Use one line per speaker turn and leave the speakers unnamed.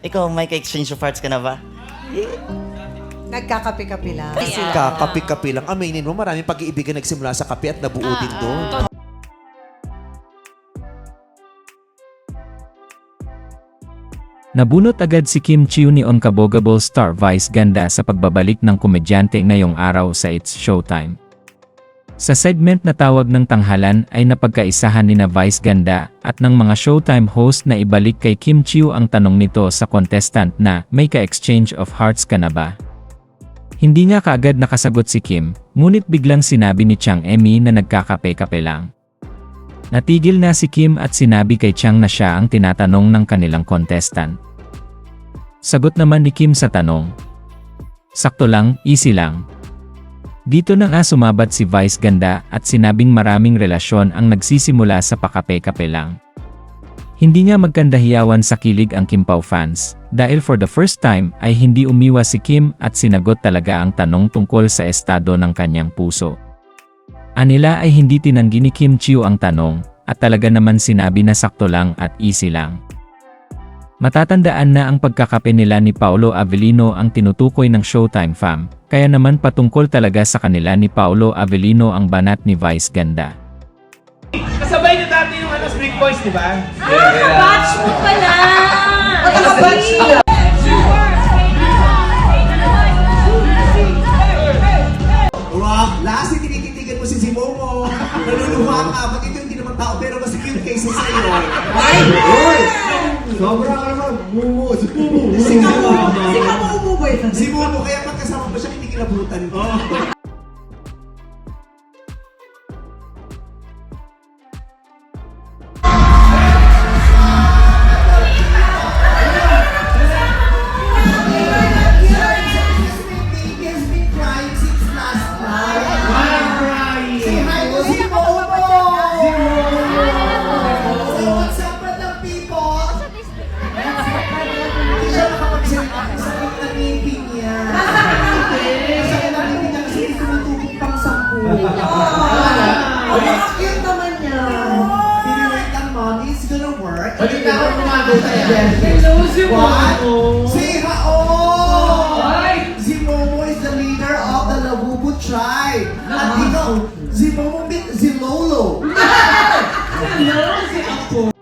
Ikaw, may ka-exchange of hearts ka na ba?
Nagkakape-kape lang.
Kakapi-kapi lang. Aminin mo, maraming pag-iibigan nagsimula sa kape at nabuo din doon.
Nabunot agad si Kim Chiu ni Unkabogable star Vice Ganda sa pagbabalik ng komedyante ngayong araw sa It's Showtime. Sa segment na tawag ng tanghalan ay napagkaisahan ni na Vice Ganda at ng mga Showtime host na ibalik kay Kim Chiu ang tanong nito sa contestant na may ka-exchange of hearts ka na ba? Hindi nga kaagad nakasagot si Kim, ngunit biglang sinabi ni Chang Emi na nagkakape-kape lang. Natigil na si Kim at sinabi kay Chang na siya ang tinatanong ng kanilang contestant. Sagot naman ni Kim sa tanong. Sakto lang, easy lang. Dito na nga sumabat si Vice Ganda at sinabing maraming relasyon ang nagsisimula sa pakape-kape lang. Hindi nga magkandahiyawan sa kilig ang Kim Pao fans, dahil for the first time ay hindi umiwas si Kim at sinagot talaga ang tanong tungkol sa estado ng kanyang puso. Anila ay hindi tinanggi ni Kim Chiu ang tanong, at talaga naman sinabi na sakto lang at easy lang. Matatandaan na ang pagkakape nila ni Paolo Avellino ang tinutukoy ng Showtime fam, kaya naman patungkol talaga sa kanila ni Paolo Avellino ang banat ni Vice Ganda.
Kasabay na dati yung ano, Street Boys, di ba?
Batch mo pala!
Last tinititigan mo si Simomo. Naluluha ka. Ba't ito hindi naman tao pero mas cute kaysa sa'yo? Ay! Sobra ka naman. Mumu. Mumu. Si Momo.
Si Kamo umuboy na.
Si Momo, kaya pagkasama mo siya, hindi kilabutan ko.
Balita ko kumado
sa Hello, si Momo. What? Si
Haon! Ay! Si Momo is
the leader of the Labubu tribe. At ikaw, si Momo, si Lolo. Hello, si Apo.